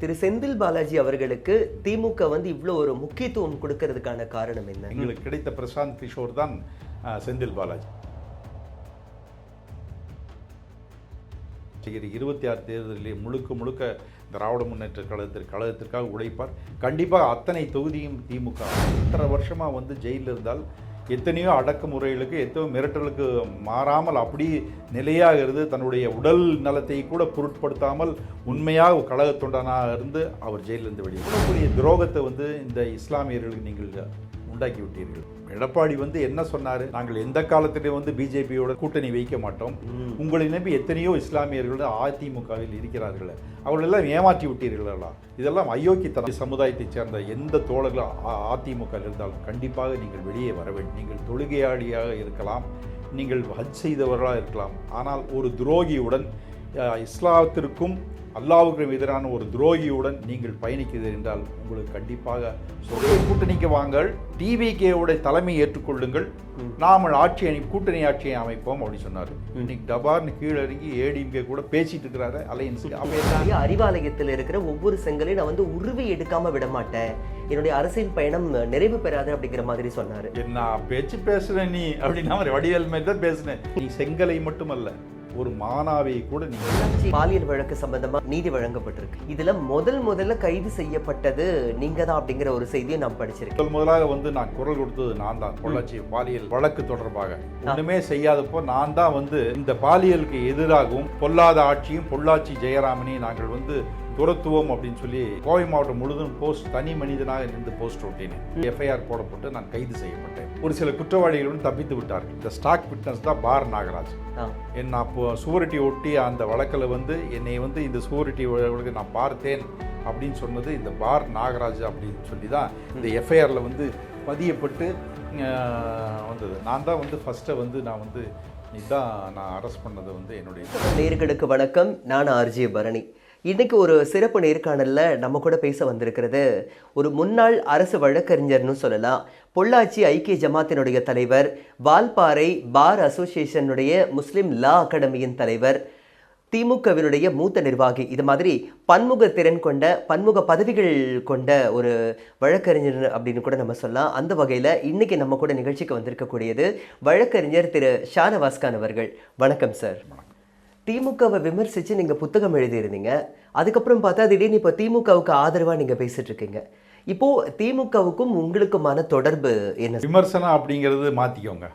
திரு செந்தில் பாலாஜி அவர்களுக்கு திமுக வந்து இவ்வளோ ஒரு முக்கியத்துவம் கொடுக்கறதுக்கான காரணம் என்ன? எங்களுக்கு கிடைத்த பிரசாந்த் கிஷோர் தான் செந்தில் பாலாஜி. இருபத்தி ஆறு தேர்தலிலே முழுக்க முழுக்க திராவிட முன்னேற்ற கழகத்திற்கு கழகத்திற்காக உழைப்பார். கண்டிப்பாக அத்தனை தொகுதியும் திமுக. இத்தனை வருஷமாக வந்து ஜெயிலில் இருந்தால் எத்தனையோ அடக்குமுறைகளுக்கு எத்தனையோ மிரட்டலுக்கு மாறாமல் அப்படி நிலையாக இருந்து தன்னுடைய உடல் நலத்தை கூட பொருட்படுத்தாமல் உண்மையாக ஒரு தொண்டனாக இருந்து அவர் ஜெயிலிருந்து வெளியே கூடிய துரோகத்தை வந்து இந்த இஸ்லாமியர்களுக்கு நீங்கள் உண்டாக்கி விட்டீர்கள் எடப்பாடி வந்து என்ன சொன்னார்? நாங்கள் எந்த காலத்திலும் வந்து பிஜேபியோட கூட்டணி வைக்க மாட்டோம். உங்களை நம்பி எத்தனையோ இஸ்லாமியர்கள் அதிமுகவில் இருக்கிறார்கள். அவர்களெல்லாம் ஏமாற்றி விட்டீர்களா? இதெல்லாம் அயோக்கியத்தனம். சமுதாயத்தைச் சேர்ந்த எந்த தோழர்களும் அதிமுக இருந்தாலும் கண்டிப்பாக நீங்கள் வெளியே வர வேண்டும். நீங்கள் தொழுகையாளியாக இருக்கலாம். நீங்கள் ஹஜ் செய்தவர்களாக இருக்கலாம். ஆனால் ஒரு துரோகியுடன் இஸ்லாத்திற்கும் அல்லாவுக்கும் எதிரான ஒரு துரோகியுடன் நீங்கள் பயணிக்கிறீர்கள் என்றால் உங்களுக்கு கண்டிப்பாக சொல்ல கூட்டணிக்கு வாங்கள் டிவிகேவோட தலைமை ஏற்றுக்கொள்ளுங்கள். நாமல் ஆட்சி அணி கூட்டணி ஆட்சியை அமைப்போம் அப்படின்னு சொன்னார். இன்னைக்கு டபார்னு கீழே இறங்கி ஏடிஎம்கே கூட பேசிட்டு இருக்கிறாரு. அலையன்ஸ் அப்போ அறிவாலயத்தில் இருக்கிற ஒவ்வொரு செங்கலையும் நான் வந்து உருவி எடுக்காம விட மாட்டேன். என்னுடைய அரசியல் பயணம் நிறைவு பெறாது அப்படிங்கிற மாதிரி சொன்னாரு. என்ன பேச்சு பேசுற நீ அப்படின்னா வடிவேல் மாதிரி தான் பேசுனேன். நீ செங்கலை மட்டுமல்ல ஒரு மானாவை கூட நீ பொள்ளாச்சி பாலியல் வழக்கு சம்பந்தமா நீதி வழங்கப்பட்டிருக்கு. இதுல முதல் முதல்ல கைது செய்யப்பட்டது நீங்க தான் அப்படிங்கிற ஒரு செய்தியை நான் படிச்சிருக்கேன் முதல் முதலாக வந்து நான் குரல் கொடுத்தது நான் தான் பொள்ளாச்சி பாலியல் வழக்கு தொடர்பாக. ஒண்ணுமே செய்யாதப்போ நான் தான் வந்து இந்த பாலியலுக்கு எதிராகவும் பொல்லாத ஆட்சியும் பொள்ளாச்சி ஜெயராமனையும் நாங்கள் வந்து துரத்துவோம் அப்படின்னு சொல்லி கோவை மாவட்டம் முழுவதும் போஸ்ட் தனி மனிதனாக நின்று போஸ்ட் ஒட்டினேன். எஃப்ஐஆர் போடப்பட்டு நான் கைது செய்யப்பட்டேன். ஒரு சில குற்றவாளிகளும் தப்பித்து விட்டார்கள். இந்த ஸ்டாக் ஃபிட்னஸ் தான் பார் நாகராஜ். என் நான் சுவரட்டி ஒட்டி அந்த வழக்கில் வந்து என்னை வந்து இந்த சுவரட்டி வழக்கு நான் பார்த்தேன் அப்படின்னு சொன்னது இந்த பார் நாகராஜ் அப்படின்னு சொல்லி தான் இந்த எஃப்ஐஆரில் வந்து பதியப்பட்டு வந்தது. நான் தான் வந்து ஃபஸ்ட்டை வந்து நான் வந்து இதுதான் நான் அரெஸ்ட் பண்ணது வந்து என்னுடைய நேர்களுக்கு வணக்கம். நான் ஆர்ஜே பரணி. இன்றைக்கு ஒரு சிறப்பு நேர்காணலில் நம்ம கூட பேச வந்திருக்கிறது ஒரு முன்னாள் அரசு வழக்கறிஞர்னு சொல்லலாம். பொள்ளாச்சி ஐக்கிய ஜமாத்தினுடைய தலைவர் வால்பாறை பார் அசோசியேஷனுடைய முஸ்லீம் லா அகாடமியின் தலைவர் திமுகவினுடைய மூத்த நிர்வாகி. இது மாதிரி பன்முக திறன் கொண்ட பன்முக பதவிகள் கொண்ட ஒரு வழக்கறிஞர் அப்படின்னு கூட நம்ம சொல்லலாம். அந்த வகையில் இன்றைக்கி நம்ம கூட நிகழ்ச்சிக்கு வந்திருக்கக்கூடியது வழக்கறிஞர் திரு ஷானவாஸ்கான் அவர்கள். வணக்கம் சார். திமுகவை விமர்சித்து நீங்கள் புத்தகம் எழுதியிருந்தீங்க. அதுக்கப்புறம் பார்த்தா திடீர்னு இப்போ திமுகவுக்கு ஆதரவாக நீங்கள் பேசிட்டு இருக்கீங்க. இப்போ திமுகவுக்கும் உங்களுக்குமான தொடர்பு என்ன? விமர்சனம் அப்படிங்கிறது மாற்றிக்கோங்க.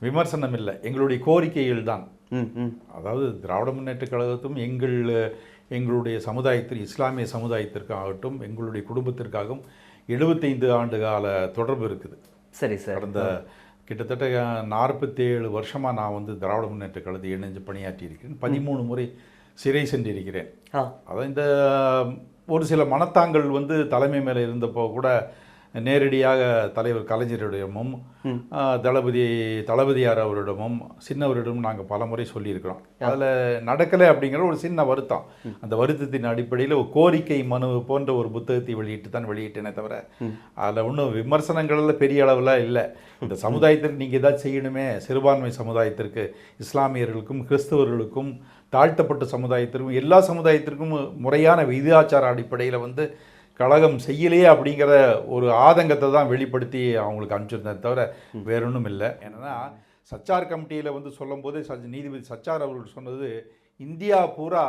விமர்சனம் இல்லை. எங்களுடைய கோரிக்கைகள் தான். ம் ம். அதாவது திராவிட முன்னேற்ற கழகத்தும் எங்கள் எங்களுடைய சமுதாயத்தில் இஸ்லாமிய சமுதாயத்திற்காகட்டும் எங்களுடைய குடும்பத்திற்காகவும் எழுபத்தைந்து ஆண்டு கால தொடர்பு இருக்குது. சரி சார். கடந்த கிட்டத்தட்ட நாற்பத்தேழு வருஷமாக நான் வந்து திராவிட முன்னேற்ற கழகத்தை இணைஞ்சு பணியாற்றி இருக்கிறேன் பதிமூணு முறை சிறை சென்றிருக்கிறேன். அதான் இந்த ஒரு சில மனத்தாங்கள் வந்து தலைமை மேலே இருந்தப்போ கூட நேரடியாக தலைவர் கலைஞரிடமும் தளபதி தளபதியார் அவரிடமும் சின்னவரிடமும் நாங்கள் பல முறை சொல்லியிருக்கிறோம். அதில் நடக்கலை அப்படிங்கிற ஒரு சின்ன வருத்தம். அந்த வருத்தத்தின் அடிப்படையில் ஒரு கோரிக்கை மனு போன்ற ஒரு புத்தகத்தை வெளியிட்டு தான் வெளியிட்டேனே தவிர அதில் ஒன்றும் விமர்சனங்கள்ல பெரிய அளவில் இல்லை. இந்த சமுதாயத்திற்கு நீங்கள் ஏதாச்சும் செய்யணுமே சிறுபான்மை சமுதாயத்திற்கு இஸ்லாமியர்களுக்கும் கிறிஸ்தவர்களுக்கும் தாழ்த்தப்பட்ட சமுதாயத்திற்கும் எல்லா சமுதாயத்திற்கும் முறையான விகிதாச்சார அடிப்படையில் வந்து கழகம் செய்யலையே அப்படிங்கிற ஒரு ஆதங்கத்தை தான் வெளிப்படுத்தி அவங்களுக்கு அனுப்பிச்சிருந்தேன் தவிர வேற ஒன்றும் இல்லை என்னன்னா சச்சார் கமிட்டியில் வந்து சொல்லும்போது சச் நீதிபதி சச்சார் அவர்கள் சொன்னது இந்தியா பூரா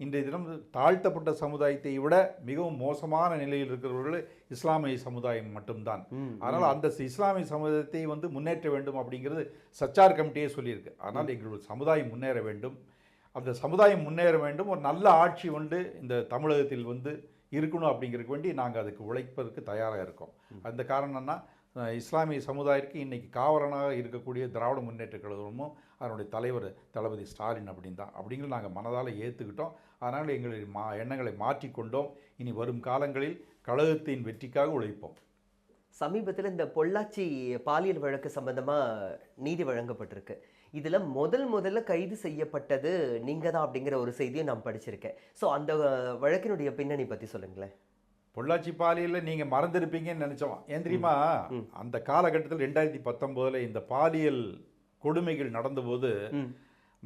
இன்றைய தினம் தாழ்த்தப்பட்ட சமுதாயத்தை விட மிகவும் மோசமான நிலையில் இருக்கிறவர்கள் இஸ்லாமிய சமுதாயம் மட்டும்தான். அதனால் அந்த இஸ்லாமிய சமுதாயத்தை வந்து முன்னேற்ற வேண்டும் அப்படிங்கிறது சச்சார் கமிட்டியே சொல்லியிருக்கு. ஆனால் எங்களுடைய சமுதாயம் முன்னேற வேண்டும். அந்த சமுதாயம் முன்னேற வேண்டும். ஒரு நல்ல ஆட்சி வந்து இந்த தமிழகத்தில் வந்து இருக்கணும் அப்படிங்கிறதுக்கு வேண்டி நாங்கள் அதுக்கு உழைப்பதற்கு தயாராக இருக்கோம். அந்த காரணம்னா இஸ்லாமிய சமுதாயத்துக்கு இன்னைக்கு காவலனாக இருக்கக்கூடிய திராவிட முன்னேற்ற கழகமும் அதனுடைய தலைவர் தளபதி ஸ்டாலின் அப்படின்னு தான். அப்படிங்கிறது நாங்கள் மனதால் ஏற்றுக்கிட்டோம் அதனால் எங்களுடைய மா எண்ணங்களை மாற்றிக்கொண்டோம் இனி வரும் காலங்களில் கழகத்தின் வெற்றிக்காக உழைப்போம். சமீபத்தில் இந்த பொள்ளாச்சி பாலியல் வழக்கு சம்பந்தமா நீதி வழங்கப்பட்டிருக்கு. இதுல முதல் முதல்ல கைது செய்யப்பட்டது நீங்க தான் அப்படிங்கிற ஒரு செய்தியை நான் படிச்சிருக்கேன். ஸோ அந்த வழக்கினுடைய பின்னணி பத்தி சொல்லுங்களேன். பொள்ளாச்சி பாலியலில் நீங்கள் மறந்துருப்பீங்கன்னு நினச்சோம் ஏன் தெரியுமா? அந்த காலகட்டத்தில் ரெண்டாயிரத்தி பத்தொம்போதில் இந்த பாலியல் கொடுமைகள் நடந்தபோது.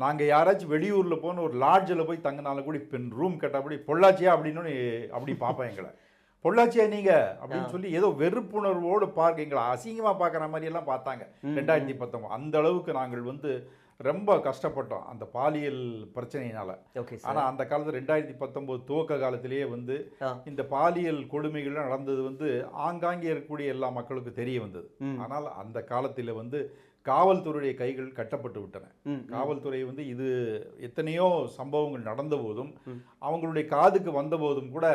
நாங்கள் யாராச்சும் வெளியூரில் போன ஒரு லாட்ஜில் போய் தங்கினாலும் கூட இப்போ ரூம் கேட்டாப்படி பொள்ளாச்சியா அப்படின்னு அப்படி பார்ப்பேன் எங்களை. பொள்ளாச்சியா நீங்க? அப்படின்னு சொல்லி ஏதோ வெறுப்புணர்வோடு பார்க்க எங்களை அசிங்கமா பார்க்குற மாதிரி எல்லாம் பார்த்தாங்க ரெண்டாயிரத்தி பத்தொன்பது அந்த அளவுக்கு நாங்கள் வந்து ரொம்ப கஷ்டப்பட்டோம் அந்த பாலியல் பிரச்சனையினால. ஆனா அந்த காலத்துல ரெண்டாயிரத்தி பத்தொன்பது துவக்க காலத்திலேயே வந்து. இந்த பாலியல் கொடுமைகள் நடந்தது வந்து ஆங்காங்கே இருக்கக்கூடிய எல்லா மக்களுக்கும் தெரிய வந்தது. ஆனால் அந்த காலத்தில் வந்து காவல்துறையுடைய கைகள் கட்டப்பட்டு விட்டன. காவல்துறை வந்து இது எத்தனையோ சம்பவங்கள் நடந்த போதும் அவங்களுடைய காதுக்கு வந்த போதும் கூட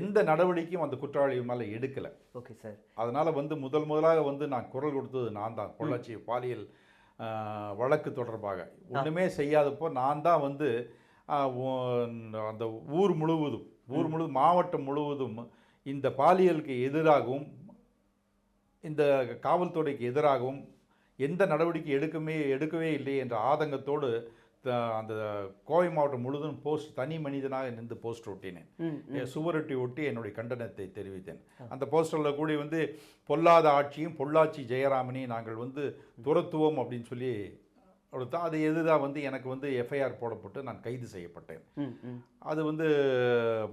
எந்த நடவடிக்கையும் அந்த குற்றவாளி மேலே எடுக்கல. Okay sir. அதனால வந்து முதல் முதலாக வந்து நான் குரல் கொடுத்தது நான் தான். பொள்ளாச்சி பாலியல் வழக்கு தொடர்பாக. ஒண்ணுமே செய்யாதப்போ நான் தான் வந்து அந்த ஊர் முழுவதும் ஊர் முழுவதும் மாவட்டம் முழுவதும் இந்த பாலியலுக்கு எதிராகவும் இந்த காவல்துறைக்கு எதிராகவும் எந்த நடவடிக்கை எடுக்கவே எடுக்கவே இல்லை என்ற ஆதங்கத்தோடு த- அந்த கோவை மாவட்டம் முழுவதும் போஸ்ட் தனி மனிதனாக நின்று போஸ்ட் ஒட்டினேன். சுவரொட்டி ஒட்டி என்னுடைய கண்டனத்தை தெரிவித்தேன். அந்த போஸ்டரில் கூடி வந்து பொல்லாத ஆட்சியும் பொள்ளாச்சி ஜெயராமனையும் நாங்கள் வந்து துரத்துவோம் அப்படின்னு சொல்லி கொடுத்தா அது எதுதான் வந்து எனக்கு வந்து எஃப்ஐஆர் போடப்பட்டு நான் கைது செய்யப்பட்டேன். அது வந்து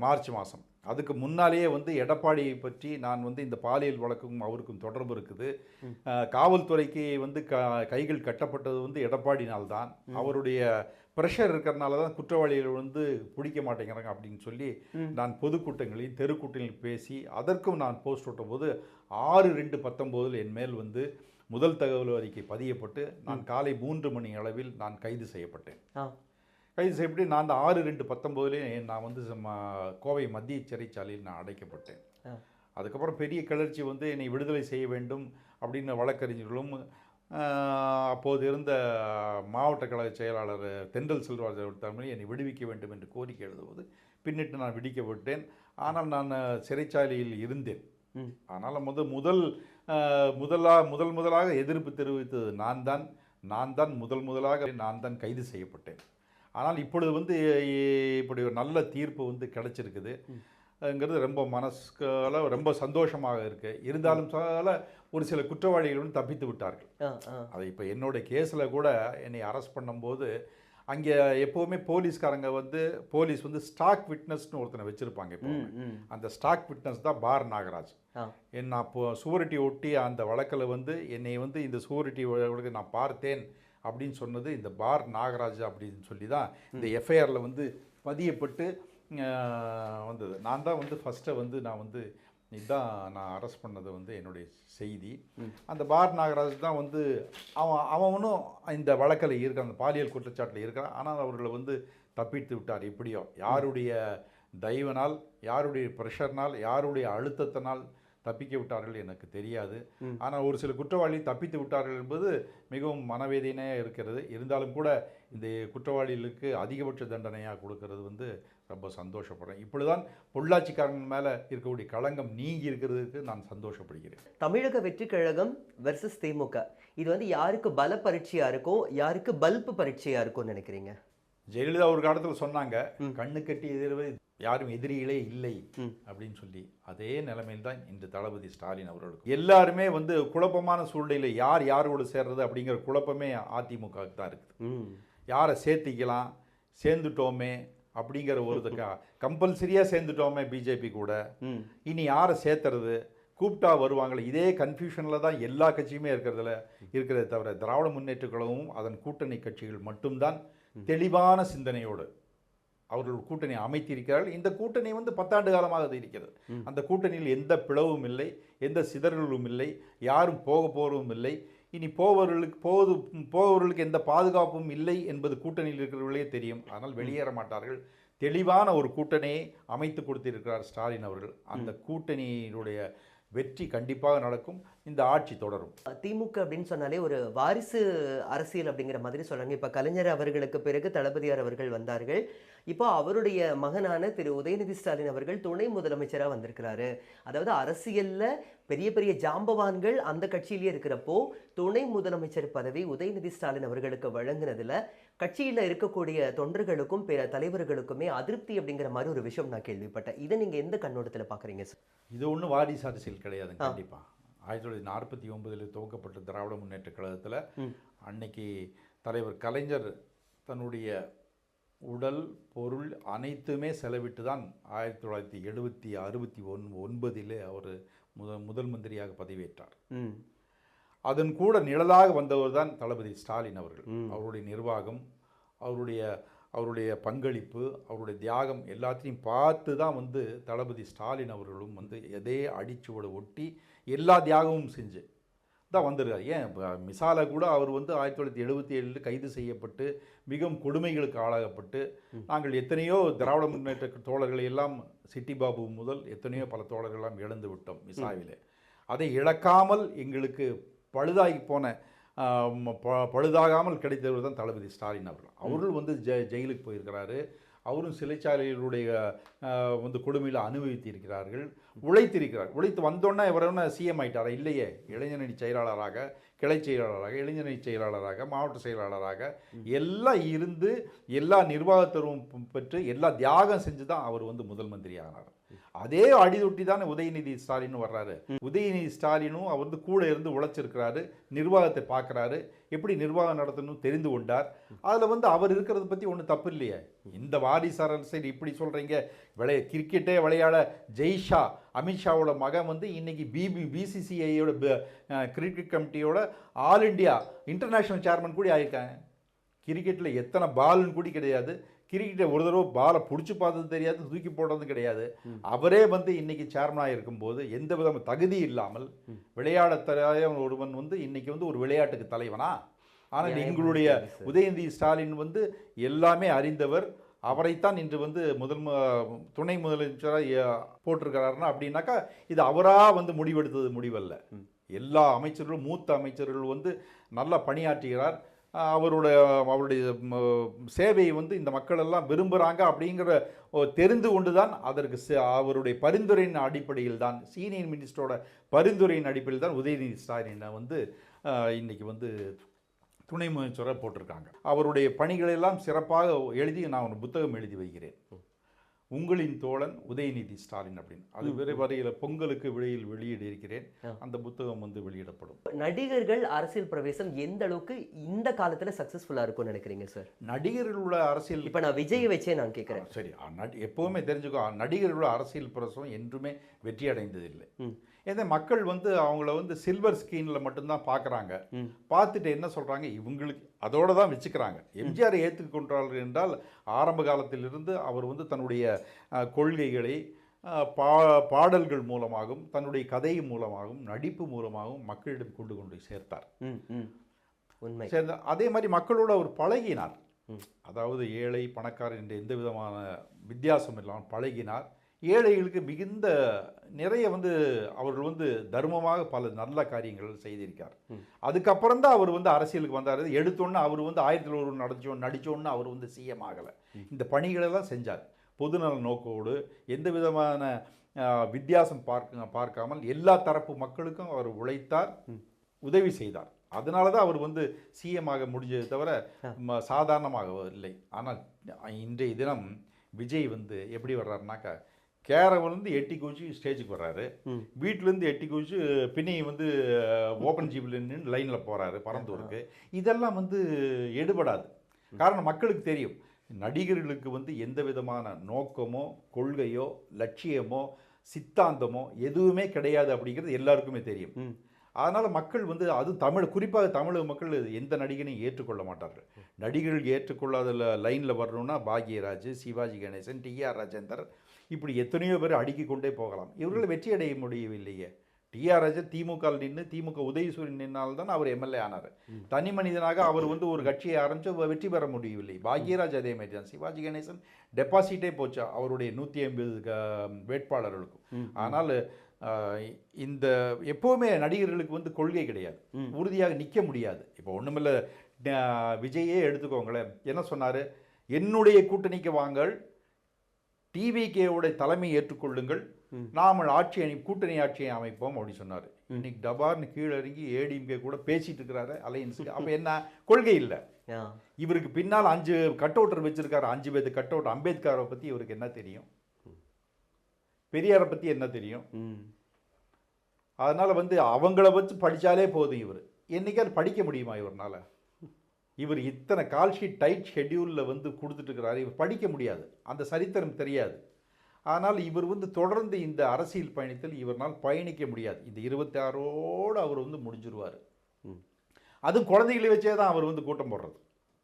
மார்ச் மாதம் அதுக்கு முன்னாலேயே வந்து எடப்பாடியை பற்றி நான் வந்து இந்த பாலியல் வழக்கும் அவருக்கும் தொடர்பு இருக்குது. காவல்துறைக்கு வந்து க கைகள் கட்டப்பட்டது வந்து எடப்பாடினால் தான் அவருடைய ப்ரெஷர் இருக்கிறனால தான் குற்றவாளிகள் வந்து பிடிக்க மாட்டேங்கிறாங்க அப்படின்னு சொல்லி நான் பொதுக்கூட்டங்களில் தெருக்கூட்டங்களில் பேசி அதற்கும் நான் போஸ்ட் விட்டபோது ஆறு ரெண்டு பத்தொம்போதில் என் மேல் வந்து முதல் தகவல் அறிக்கை பதியப்பட்டு நான் காலை மூன்று மணி அளவில் நான் கைது செய்யப்பட்டேன். கைது செய்யப்பட்டு நான் அந்த ஆறு ரெண்டு பத்தொம்போதுலேயே நான் வந்து கோவை மத்திய சிறைச்சாலையில் நான் அடைக்கப்பட்டேன். அதுக்கப்புறம் பெரிய கிளர்ச்சி வந்து என்னை விடுதலை செய்ய வேண்டும் அப்படின்னு வழக்கறிஞர்களும் அப்போது இருந்த மாவட்ட கழக செயலாளர் தென்றல் செல்வராஜ் தலைமையில் என்னை விடுவிக்க வேண்டும் என்று கோரிக்கை எழுதுவது. பின்னிட்டு நான் விடுவிக்கப்பட்டேன். ஆனால் நான் சிறைச்சாலையில் இருந்தேன். ஆனால் முத முதல் முதலா முதல் முதலாக எதிர்ப்பு தெரிவித்தது நான் தான். நான் தான் முதல் முதலாக நான் தான் கைது செய்யப்பட்டேன். ஆனால் இப்பொழுது வந்து இப்படி ஒரு நல்ல தீர்ப்பு வந்து கிடைச்சிருக்குது. ங்கிறது ரொம்ப மனசுக்கால ரொம்ப சந்தோஷமாக இருக்கு. இருந்தாலும் சால ஒரு சில குற்றவாளிகள் வந்து தப்பித்து விட்டார்கள். அது இப்போ என்னோட கேஸில் கூட என்னை அரெஸ்ட் பண்ணும்போது அங்கே எப்போவுமே போலீஸ்காரங்க வந்து போலீஸ் வந்து ஸ்டாக் விட்னஸ்னு ஒருத்தனை வச்சுருப்பாங்க இப்போ அந்த ஸ்டாக் விட்னஸ் தான் பார் நாகராஜ். நான் இப்போ சுவரட்டி ஒட்டி அந்த வழக்கில் வந்து என்னை வந்து இந்த சுவரட்டி வழக்கு நான் பார்த்தேன் அப்படின்னு சொன்னது இந்த பார் நாகராஜ் அப்படின்னு சொல்லி தான் இந்த எஃப்ஐஆரில் வந்து பதியப்பட்டு வந்தது. நான் தான் வந்து ஃபஸ்ட்டை வந்து நான் வந்து இதுதான் நான் அரெஸ்ட் பண்ணது வந்து என்னுடைய செய்தி. அந்த பார் நாகராஜ் தான் வந்து அவன் அவனும் இந்த வழக்கில் இருக்கான் அந்த பாலியல் குற்றச்சாட்டில் இருக்கிறான். ஆனால் அவர்களை வந்து தப்பித்து விட்டார். எப்படியோ யாருடைய தயவனால் யாருடைய ப்ரெஷர்னால் யாருடைய அழுத்தத்தினால் தப்பிக்க விட்டார்கள் எனக்கு தெரியாது. ஆனால் ஒரு சில குற்றவாளி தப்பித்து விட்டார்கள் என்பது மிகவும் மனவேதனையாக இருக்கிறது. இருந்தாலும் கூட இந்த குற்றவாளிகளுக்கு அதிகபட்ச தண்டனையாக கொடுக்கறது வந்து ரொம்ப சந்தோஷப்படுறேன். இப்படிதான் பொள்ளாச்சிக்காரன் மேலே இருக்கக்கூடிய களங்கம் நீங்கி இருக்கிறதுக்கு நான் சந்தோஷப்படுகிறேன். தமிழக வெற்றி கழகம் வெர்சஸ் திமுக. இது வந்து யாருக்கு பல பரீட்சையா இருக்கும் யாருக்கு பல்ப் பரீட்சையா இருக்கும்னு நினைக்கிறீங்க? ஜெயலலிதா ஒரு காலத்தில் சொன்னாங்க கண்ணு கட்டி எதிர்வது யாரும் எதிரிகளே இல்லை அப்படின்னு சொல்லி. அதே நிலைமையில் தான் இன்று தளபதி ஸ்டாலின் அவர்களுக்கு எல்லாருமே வந்து குழப்பமான சூழ்நிலையில் யார் யாரோடு சேர்றது அப்படிங்கிற குழப்பமே அதிமுகவுக்கு தான் இருக்குது. யாரை சேர்த்திக்கலாம்? சேர்ந்துட்டோமே அப்படிங்கிற ஒரு கம்பல்சரியாக சேர்ந்துட்டோமே பிஜேபி கூட. இனி யாரை சேர்த்துறது? கூப்பிட்டா வருவாங்களே. இதே கன்ஃபியூஷனில் தான் எல்லா கட்சியுமே இருக்கிறதுல இருக்கிறதே தவிர திராவிட முன்னேற்றக் கழகமும் அதன் கூட்டணி கட்சிகள் மட்டும்தான் தெளிவான சிந்தனையோடு அவர்கள் கூட்டணி அமைத்திருக்கிறார்கள். இந்த கூட்டணி வந்து பத்தாண்டு காலமாக இருக்கிறது. அந்த கூட்டணியில் எந்த பிளவும் இல்லை எந்த சிதறலும் இல்லை யாரும் போக போறதும் இல்லை. இனி போவர்களுக்கு போவது போவர்களுக்கு எந்த பாதுகாப்பும் இல்லை என்பது கூட்டணியில் இருக்கிறவர்களே தெரியும். ஆனால் வெளியேற மாட்டார்கள். தெளிவான ஒரு கூட்டணியை அமைத்து கொடுத்திருக்கிறார் ஸ்டாலின் அவர்கள். அந்த கூட்டணியினுடைய வெற்றி கண்டிப்பாக நடக்கும். இந்த ஆட்சி தொடரும். திமுக அப்படின்னு சொன்னாலே ஒரு வாரிசு அரசியல் அப்படிங்கிற மாதிரி சொல்றாங்க. இப்ப கலைஞர் அவர்களுக்கு பிறகு தளபதியார் அவர்கள் வந்தார்கள். இப்போ அவருடைய மகனான திரு உதயநிதி ஸ்டாலின் அவர்கள் துணை முதலமைச்சரா வந்திருக்கிறாரு. அதாவது அரசியல்ல பெரிய பெரிய ஜாம்பவான்கள் அந்த கட்சியிலேயே இருக்கிறப்போ துணை முதலமைச்சர் பதவி உதயநிதி ஸ்டாலின் அவர்களுக்கு வழங்குனதுல கட்சியில இருக்கக்கூடிய தொண்டர்களுக்கும் பிற தலைவர்களுக்குமே அதிருப்தி அப்படிங்கிற மாதிரி ஒரு விஷயம் நான் கேள்விப்பட்டேன். இதை நீங்க எந்த கண்ணோட்டத்துல பாக்குறீங்க சார்? இது ஒன்றும் வாரிசு அரசியல் கிடையாது கண்டிப்பாக ஆயிரத்தி தொள்ளாயிரத்தி நாற்பத்தி ஒன்பதில் துவக்கப்பட்ட திராவிட முன்னேற்ற கழகத்தில் அன்னைக்கு தலைவர் கலைஞர் தன்னுடைய உடல் பொருள் அனைத்துமே செலவிட்டு தான் ஆயிரத்தி தொள்ளாயிரத்தி எழுபத்தி அறுபத்தி ஒன் ஒன்பதிலே அவர் முத முதல் மந்திரியாக பதவியேற்றார். அதன் கூட நிழலாக வந்தவர் தான் தளபதி ஸ்டாலின் அவர்கள். அவருடைய நிர்வாகம் அவருடைய அவருடைய பங்களிப்பு அவருடைய தியாகம் எல்லாத்தையும் பார்த்து தான் வந்து தளபதி ஸ்டாலின் அவர்களும் வந்து எதே அடிச்சுவடை ஒட்டி எல்லா தியாகமும் செஞ்சு தான் வந்திருக்காரு. ஏன் இப்போ மிசால கூட அவர் வந்து ஆயிரத்தி தொள்ளாயிரத்தி எழுபத்தி ஏழில் கைது செய்யப்பட்டு மிகவும் கொடுமைகளுக்கு ஆளாகப்பட்டு நாங்கள் எத்தனையோ திராவிட முன்னேற்ற தோழர்களை எல்லாம் சிட்டி பாபு முதல் எத்தனையோ பல தோழர்கள் எல்லாம் இழந்து விட்டோம் மிசாவிலே. அதை இழக்காமல் எங்களுக்கு பழுதாகி போன பழுதாகாமல் கிடைத்தவர் தான் தளபதி ஸ்டாலின் அவர்கள். அவர்கள் வந்து ஜெ ஜெயிலுக்கு போயிருக்கிறாரு. அவரும் சிலைச்சாலைகளுடைய வந்து கொடுமையில் அனுபவித்திருக்கிறார்கள் உழைத்திருக்கிறார். உழைத்து வந்தோன்னே இவர் சிஎம் ஆயிட்டாரா? இல்லையே. இளைஞரணி செயலாளராக கிளை செயலாளராக இளைஞரணி செயலாளராக மாவட்ட செயலாளராக எல்லாம் இருந்து எல்லா நிர்வாகத்தரும் பெற்று எல்லா தியாகம் செஞ்சு தான் அவர் வந்து முதல் மந்திரி ஆனார் அதே அடிதொட்டி தான் உதயநிதி ஸ்டாலின் வர்றாரு. உதயநிதி ஸ்டாலினும் அவர் வந்து கூட இருந்து உழைச்சிருக்கிறாரு நிர்வாகத்தை பார்க்குறாரு. எப்படி நிர்வாகம் நடத்தணும் தெரிந்து கொண்டார். அதில் வந்து அவர் இருக்கிறத பற்றி ஒன்றும் தப்பு இல்லையே. இந்த வாரிசு அரசியல் இப்படி சொல்கிறீங்க விளைய கிரிக்கெட்டே விளையாட ஜெய்ஷா அமித்ஷாவோட மகன் வந்து இன்னைக்கு பிபி பிசிசிஐயோட கிரிக்கெட் கமிட்டியோட ஆல் இந்தியா இன்டர்நேஷ்னல் சேர்மன் கூட ஆயிருக்காங்க. கிரிக்கெட்டில் எத்தனை பால்னு கூட கிடையாது. கிரிக்கெட்டை ஒரு தடவை பாலை பிடிச்சி பார்த்தது தெரியாது தூக்கி போடுறது கிடையாது. அவரே வந்து இன்னைக்கு சேர்மனாக இருக்கும்போது எந்த விதமான தகுதி இல்லாமல் விளையாடத் தெரியாத ஒருவன் வந்து இன்னைக்கு வந்து ஒரு விளையாட்டுக்கு தலைவனா? ஆனால் எங்களுடைய. உதயநிதி ஸ்டாலின் வந்து எல்லாமே அறிந்தவர். அவரைத்தான் இன்று வந்து முதல் துணை முதலமைச்சராக போட்டிருக்கிறாருன்னா அப்படின்னாக்கா இது அவராக வந்து முடிவெடுத்தது முடிவல்ல. எல்லா அமைச்சர்களும் மூத்த அமைச்சர்கள் வந்து நல்லா பணியாற்றுகிறார். அவருடைய அவருடைய சேவையை வந்து இந்த மக்கள் எல்லாம் விரும்புகிறாங்க அப்படிங்கிற ஓ, தெரிந்து கொண்டு தான் அதற்கு அவருடைய பரிந்துரையின் அடிப்படையில் தான் சீனியர் மினிஸ்டரோட பரிந்துரையின் அடிப்படையில் தான் உதயநிதி ஸ்டாலினை வந்து இன்றைக்கி வந்து துணை முதலமைச்சராக போட்டிருக்காங்க. அவருடைய பணிகளெல்லாம் சிறப்பாக எழுதி நான் ஒரு புத்தகம் எழுதி வைக்கிறேன். உங்களின் தோழன் உதயநிதி ஸ்டாலின் அப்படின்னு. அது விரை வரையில் பொங்கலுக்கு வெளியில் வெளியிட இருக்கிறேன் அந்த புத்தகம் வந்து வெளியிடப்படும். நடிகர்கள் அரசியல் பிரவேசம் எந்த அளவுக்கு இந்த காலத்துல சக்சஸ்ஃபுல்லா இருக்கும்னு நினைக்கிறீங்க சார் நடிகர்கள் உள்ள அரசியல் இப்ப நான் விஜயை வச்சே நான் கேட்கிறேன் சரி. எப்பவுமே தெரிஞ்சுக்கோ நடிகர்களோட அரசியல் பிரசவம் என்றுமே வெற்றி அடைந்ததில்லை ஏன்னா மக்கள் வந்து அவங்கள வந்து சில்வர் ஸ்கிரீனில் மட்டும்தான் பார்க்குறாங்க. பார்த்துட்டு என்ன சொல்கிறாங்க இவங்களுக்கு அதோட தான் வச்சுக்கிறாங்க. எம்ஜிஆர் ஏற்றுக்கொண்டார்கள் என்றால் ஆரம்ப காலத்திலிருந்து அவர் வந்து தன்னுடைய கொள்கைகளை பா பாடல்கள் மூலமாகவும் தன்னுடைய கதை மூலமாகவும் நடிப்பு மூலமாகவும் மக்களிடம் கொண்டு கொண்டு சேர்த்தார். உண்மை. சேர்ந்த அதே மாதிரி மக்களோட அவர் பழகினார். அதாவது ஏழை பணக்காரர் என்ற எந்த விதமான வித்தியாசம் இல்லாமல் பழகினார். ஏழைகளுக்கு மிகுந்த நிறைய வந்து அவர்கள் வந்து தர்மமாக பல நல்ல காரியங்கள் செய்திருக்கார். அதுக்கப்புறம் தான் அவர் வந்து அரசியலுக்கு வந்தார். எடுத்தோன்னு அவர் வந்து ஆயிரத்தி தொள்ளாயிரம் நடிச்சோன்னு நடிச்சோன்னு அவர் வந்து சிஎம் ஆகலை. இந்த பணிகளெல்லாம் செஞ்சார். பொதுநல நோக்கோடு எந்த விதமான வித்தியாசம் பார்க்க பார்க்காமல் எல்லா தரப்பு மக்களுக்கும் அவர் உழைத்தார் உதவி செய்தார். அதனால தான் அவர் வந்து சிஎம் ஆக முடிஞ்சதை தவிர சாதாரணமாக இல்லை. ஆனால் இன்றைய தினம் விஜய் வந்து எப்படி வர்றாருனாக்கா கேரவன்லேருந்து எட்டி குதிச்சு ஸ்டேஜுக்கு வர்றாரு. வீட்டிலேருந்து எட்டி குதிச்சு பின்னி வந்து ஓப்பன் ஜீப்பில் நின்று லைனில் போகிறாரு பரந்தூருக்கு இதெல்லாம் வந்து எடுபடாது. காரணம் மக்களுக்கு தெரியும். நடிகர்களுக்கு வந்து எந்த விதமான நோக்கமோ கொள்கையோ லட்சியமோ சித்தாந்தமோ எதுவுமே கிடையாது அப்படிங்கிறது எல்லாருக்குமே தெரியும். அதனால் மக்கள் வந்து அதுவும் தமிழ் குறிப்பாக தமிழக மக்கள் எந்த நடிகனையும் ஏற்றுக்கொள்ள மாட்டார்கள். நடிகர்கள் ஏற்றுக்கொள்ளாத லைனில் வரணும்னா பாக்யராஜ் சிவாஜி கணேசன் டி ஆர் ராஜேந்தர் இப்படி எத்தனையோ பேர் அடுக்கிக் கொண்டே போகலாம். இவர்கள் வெற்றி அடைய முடியவில்லையே. டி ஆர் ராஜன் திமுக நின்று திமுக உதயசூரியன் நின்றால்தான் அவர் எம்எல்ஏ ஆனார். தனி மனிதனாக அவர் வந்து ஒரு கட்சியை ஆரம்பித்து வெற்றி பெற முடியவில்லை. பாக்யராஜ் அதே மாதிரி தான். சிவாஜி கணேசன் டெபாசிட்டே போச்சு அவருடைய நூற்றி ஐம்பது வேட்பாளர்களுக்கும். ஆனால் இந்த எப்போவுமே நடிகர்களுக்கு வந்து கொள்கை கிடையாது. உறுதியாக நிற்க முடியாது. இப்போ ஒன்றுமில்ல விஜயே எடுத்துக்கோங்களேன். என்ன சொன்னார்? என்னுடைய கூட்டணிக்கு வாங்கள் டிவிகேவுடைய தலைமை ஏற்றுக்கொள்ளுங்கள். நாமல் ஆட்சி அணி கூட்டணி ஆட்சியை அமைப்போம் அப்படின்னு சொன்னார். இன்னைக்கு டபார்னு கீழே இறங்கி ஏடிஎம்கே கூட பேசிட்டு இருக்கிறாரு அலையன்ஸுக்கு. அப்போ என்ன? கொள்கை இல்லை. இவருக்கு பின்னால் அஞ்சு கட் அவுட்டர் வச்சிருக்காரு அஞ்சு பேர் கட் அவுட் அம்பேத்கரை பற்றி இவருக்கு என்ன தெரியும்? பெரியாரை பற்றி என்ன தெரியும்? அதனால் வந்து அவங்கள வச்சு படித்தாலே போதும் இவர். என்னைக்காவது படிக்க முடியுமா இவர்னால? இவர் இத்தனை கால் ஷீட் டைட் ஷெட்யூலில் வந்து கொடுத்துட்டு இருக்கிறாரு இவர் படிக்க முடியாது. அந்த சரித்திரம் தெரியாது. ஆனால் இவர் வந்து தொடர்ந்து இந்த அரசியல் பயணத்தில் இவரால் பயணிக்க முடியாது. இந்த இருபத்தி ஆறோடு அவர் வந்து முடிஞ்சிருவார். அதுவும் குழந்தைகளை வச்சே தான் அவர் வந்து கூட்டம் போடுறது.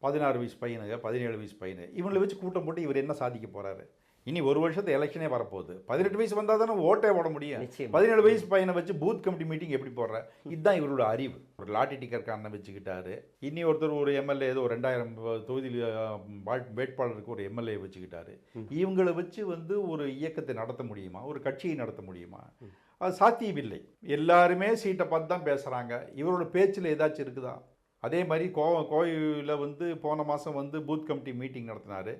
பதினாறு வயசு பையனுங்க பதினேழு வயசு பையனு இவங்களை வச்சு கூட்டம் போட்டு இவர் என்ன சாதிக்க போறாரு? இனி ஒரு வருஷத்து எலெக்ஷனே வரப்போகுது. பதினெட்டு வயசு வந்தால் தானே ஓட்டே போட முடியும். பதினேழு வயசு பையனை வச்சு பூத் கமிட்டி மீட்டிங் எப்படி போடுற? இதுதான் இவரோட அறிவு. ஒரு லாட்டி டிக்கெட் காரனை வச்சுக்கிட்டாரு. இனி ஒருத்தர் ஒரு எம்எல்ஏ ஏதோ ரெண்டாயிரம் தொகுதியில் வேட்பாளருக்கு ஒரு எம்எல்ஏ வச்சுக்கிட்டாரு. இவங்களை வச்சு வந்து ஒரு இயக்கத்தை நடத்த முடியுமா? ஒரு கட்சியை நடத்த முடியுமா? அது சாத்தியமில்லை. எல்லாருமே சீட்டை பார்த்து தான் பேசுகிறாங்க இவரோட பேச்சில் ஏதாச்சும் இருக்குதா? அதே மாதிரி கோ கோயிலில் வந்து போன மாதம் வந்து பூத் கமிட்டி மீட்டிங் நடத்தினாரு.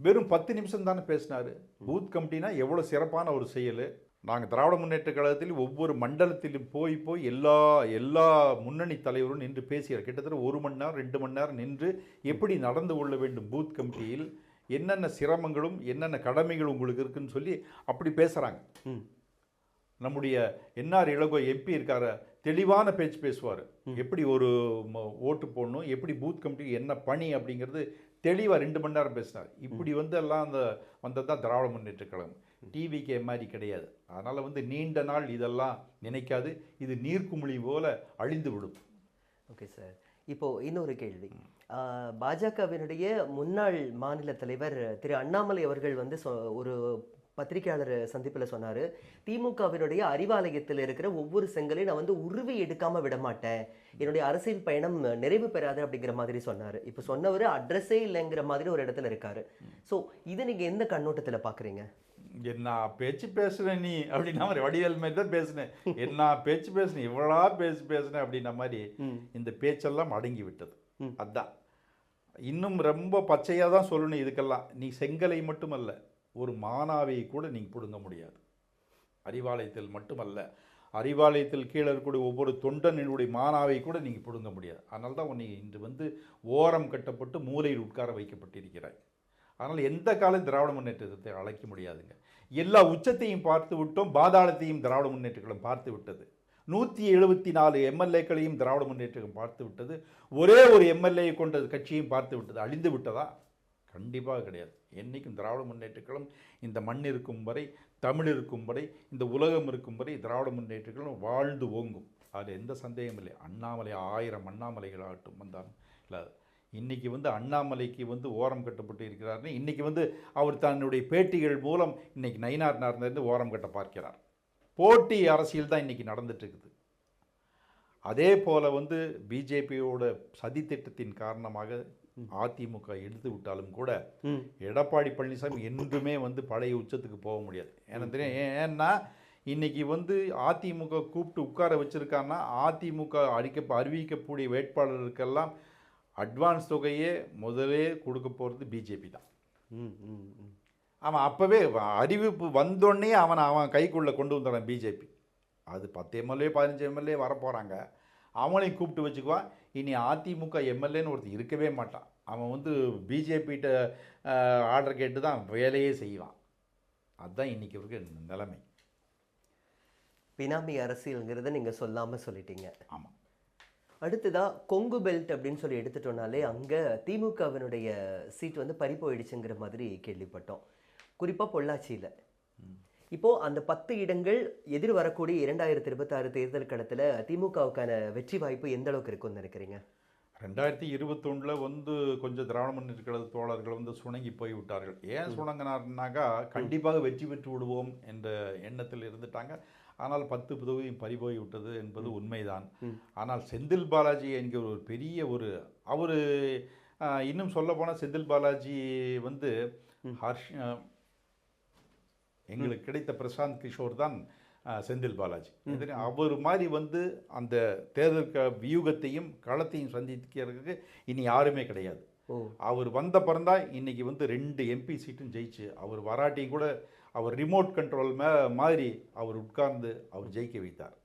வெறும் பத்து நிமிஷம் தானே பேசினாரு. பூத் கமிட்டினா எவ்வளோ சிறப்பான ஒரு செயல். நாங்கள் திராவிட முன்னேற்ற கழகத்தில் ஒவ்வொரு மண்டலத்திலும் போய் போய் எல்லா எல்லா முன்னணி தலைவரும் நின்று பேசியார். கிட்டத்தட்ட ஒரு மணி நேரம் ரெண்டு மணி நேரம் நின்று எப்படி நடந்து கொள்ள வேண்டும் பூத் கமிட்டியில்? என்னென்ன சிரமங்களும் என்னென்ன கடமைகள் உங்களுக்கு இருக்குன்னு சொல்லி அப்படி பேசுகிறாங்க நம்முடைய என்ஆர் இளங்கோ எம்பி இருக்கார தெளிவான பேச்சு பேசுவார். எப்படி ஒரு ம- ஓட்டு போடணும் எப்படி பூத் கமிட்டி என்ன பணி அப்படிங்கிறது தெளிவாக ரெண்டு மணி நேரம் பேசினார். இப்படி வந்து எல்லாம் அந்த வந்தது தான் திராவிட முன்னேற்ற கழகம். டிவிக்கு மாதிரி கிடையாது. அதனால் வந்து நீண்ட நாள் இதெல்லாம் நினைக்காது. இது நீர்க்குமிழி போல அழிந்து விடும். Okay sir. இப்போ இன்னொரு கேள்வி. பாஜகவினுடைய முன்னாள் மாநில தலைவர் திரு அண்ணாமலை அவர்கள் வந்து ஒரு பத்திரிகையாளர் சந்திப்பில் சொன்னாரு. திமுகவினுடைய அறிவாலயத்தில் இருக்கிற ஒவ்வொரு செங்கலையும் நான் வந்து உருவி எடுக்காம விட மாட்டேன். என்னுடைய அரசியல் பயணம் நிறைவு பெறாது அப்படிங்கிற மாதிரி சொன்னாரு. இப்போ சொன்னவர் அட்ரஸே இல்லைங்கிற மாதிரி ஒரு இடத்துல இருக்காரு. ஸோ இதை நீங்க எந்த கண்ணோட்டத்துல பாக்குறீங்க? என்ன பேச்சு பேசுன நீ அப்படின்னா மாதிரி வடிவேல் மாதிரி தான் பேசினேன். என்ன பேச்சு பேசுனேன் இவ்வளோ பேச்சு பேசுனேன் அப்படின்ன மாதிரி இந்த பேச்செல்லாம் அடங்கி விட்டது. அதான். இன்னும் ரொம்ப பச்சையாக தான் சொல்லணும் இதுக்கெல்லாம். நீ செங்கலை மட்டுமல்ல ஒரு மானாவை கூட நீங்கள் பிடுங்க முடியாது. அறிவாலயத்தில் மட்டுமல்ல அறிவாலயத்தில் கீழே இருக்கக்கூடிய ஒவ்வொரு தொண்டனினுடைய மானாவை கூட நீங்கள் பிடுங்க முடியாது. அதனால தான் உன்னை இன்று வந்து ஓரம் கட்டப்பட்டு மூலையில் உட்கார வைக்கப்பட்டிருக்கிறாய். அதனால் எந்த காலம் திராவிட முன்னேற்றத்தை அழைக்க முடியாதுங்க. எல்லா உச்சத்தையும் பார்த்து விட்டோம் பாதாளத்தையும் திராவிட முன்னேற்றங்களும் பார்த்து விட்டது. நூற்றி எழுபத்தி நாலு எம்எல்ஏக்களையும் திராவிட முன்னேற்றம் பார்த்து விட்டது. ஒரே ஒரு எம்எல்ஏ கொண்ட கட்சியையும் பார்த்து விட்டது. அழிந்து விட்டதா? கண்டிப்பாக கிடையாது. என்றைக்கும் திராவிட முன்னேற்றங்களும் இந்த மண் இருக்கும் வரை தமிழ் இருக்கும் வரை இந்த உலகம் இருக்கும் வரை திராவிட முன்னேற்றங்களும் வாழ்ந்து ஓங்கும். அதில் எந்த சந்தேகமும் இல்லை. அண்ணாமலை ஆயிரம் அண்ணாமலைகளாகட்டும் வந்தாலும். இல்லை இன்றைக்கி வந்து அண்ணாமலைக்கு வந்து ஓரம் கட்டப்பட்டு இருக்கிறார்னு இன்னைக்கு வந்து அவர் தன்னுடைய பேட்டிகள் மூலம் இன்னைக்கு நயினார் நார்ந்து ஓரம் கட்ட பார்க்கிறார். போட்டி அரசியல் தான் இன்னைக்கு நடந்துட்டுருக்குது. அதே போல் வந்து பிஜேபியோட சதித்திட்டத்தின் காரணமாக அதிமுக எடுத்து விட்டாலும் கூட எடப்பாடி பழனிசாமி என்றுமே வந்து பழைய உச்சத்துக்கு போக முடியாது. ஏன்னா தெரியும் ஏன்- ஏன்னா இன்னைக்கு வந்து அதிமுக கூப்பிட்டு உட்கார வச்சிருக்காங்கன்னா அதிமுக அறிக்க அறிவிக்கக்கூடிய வேட்பாளருக்கெல்லாம் அட்வான்ஸ் தொகையே முதலே கொடுக்க போகிறது பிஜேபி தான். அவன் அப்போவே அறிவிப்பு வந்தோடனே அவனை அவன் கைக்குள்ளே கொண்டு வந்துடுறான் பிஜேபி அது பத்து எம்எல்ஏ பதினஞ்சு எம்எல்ஏ வரப்போகிறாங்க அவனையும் கூப்பிட்டு வச்சுக்குவான். இனி அதிமுக எம்எல்ஏன்னு ஒருத்தர் இருக்கவே மாட்டான். அவன் வந்து பிஜேபிகிட்ட ஆர்டர் கேட்டு தான் வேலையே செய்வான். அதுதான் இன்றைக்கி இருக்க நிலைமை. பினாமி அரசியல்ங்கிறத நீங்க சொல்லாம சொல்லிட்டீங்க. ஆமாம் அடுத்ததா கொங்கு பெல்ட் அப்படின்னு சொல்லி எடுத்துட்டோம்னாலே அங்க திமுகவினுடைய சீட் வந்து பறி போயிடுச்சுங்கிற மாதிரி கேள்விப்பட்டோம். குறிப்பா பொள்ளாச்சியில. இப்போ அந்த பத்து இடங்கள் எதிர் வரக்கூடிய இரண்டாயிரத்தி இருபத்தாறு தேர்தல் களத்துல திமுகவுக்கான வெற்றி வாய்ப்பு எந்த அளவுக்கு இருக்கும்னு நினைக்கிறீங்க? ரெண்டாயிரத்தி இருபத்தொன்னில் வந்து கொஞ்சம் திராவிட முன்னேற்ற கழக தோழர்கள் வந்து சுணங்கி போய் விட்டார்கள். ஏன் சுணங்கினார்னாக்கா கண்டிப்பாக வெற்றி பெற்று விடுவோம் என்ற எண்ணத்தில் இருந்துட்டாங்க. ஆனால் பத்து தொகுதியும் பறிபோய் விட்டது என்பது உண்மைதான். ஆனால் செந்தில் பாலாஜி என்கிற ஒரு பெரிய ஒரு அவர் இன்னும் சொல்ல போனால் செந்தில் பாலாஜி வந்து ஹர்ஷ் எங்களுக்கு கிடைத்த பிரசாந்த் கிஷோர் தான் செந்தில் பாலாஜி. அவர் மாதிரி வந்து அந்த தேர்தல் க வியூகத்தையும் களத்தையும் சந்திக்கிறதுக்கு இனி யாருமே கிடையாது. அவர் வந்த பிறந்தான் இன்னைக்கு வந்து ரெண்டு எம்பி சீட்டும் ஜெயிச்சு அவர் வராட்டியும் கூட அவர் ரிமோட் கண்ட்ரோல் மே மாதிரி அவர் உட்கார்ந்து அவர் ஜெயிக்க வைத்தார்.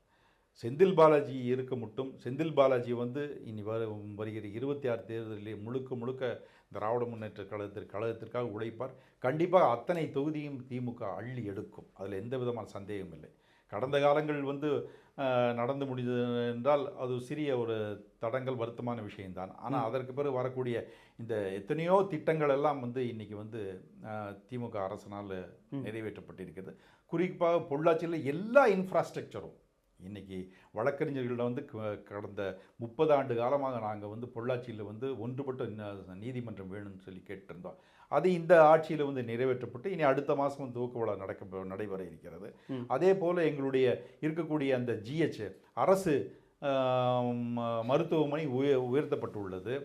செந்தில் பாலாஜி இருக்க மட்டும் செந்தில் பாலாஜி வந்து இனி வர வருகிற இருபத்தி ஆறு தேர்தலிலே முழுக்க முழுக்க திராவிட முன்னேற்ற கழகத்திற்கு கழகத்திற்காக உழைப்பார். கண்டிப்பாக அத்தனை தொகுதியும் திமுக அள்ளி எடுக்கும். அதில் எந்த விதமான சந்தேகம் இல்லை. கடந்த காலங்கள் வந்து நடந்து முடிந்தது என்றால் அது சிறிய ஒரு தடங்கள் வருத்தமான விஷயம்தான். ஆனால் அதற்கு பிறகு வரக்கூடிய இந்த எத்தனையோ திட்டங்கள் எல்லாம் வந்து இன்னைக்கு வந்து திமுக அரசினால் நிறைவேற்றப்பட்டிருக்கிறது. குறிப்பாக பொள்ளாச்சியில் எல்லா இன்ஃப்ராஸ்ட்ரக்சரும் இன்னைக்கு வழக்கறிஞர்களிடம் வந்து கடந்த முப்பது ஆண்டு காலமாக நாங்கள் வந்து பொள்ளாச்சியில் வந்து ஒன்றுபட்ட நீதிமன்றம் வேணும்னு சொல்லி கேட்டிருந்தோம். அது இந்த ஆட்சியில் வந்து நிறைவேற்றப்பட்டு இனி அடுத்த மாதம் துவக்க விழா நடக்க நடைபெற இருக்கிறது. அதே போல் எங்களுடைய இருக்கக்கூடிய அந்த ஜிஹெச் அரசு மருத்துவமனை உய உயர்த்தப்பட்டுள்ளது.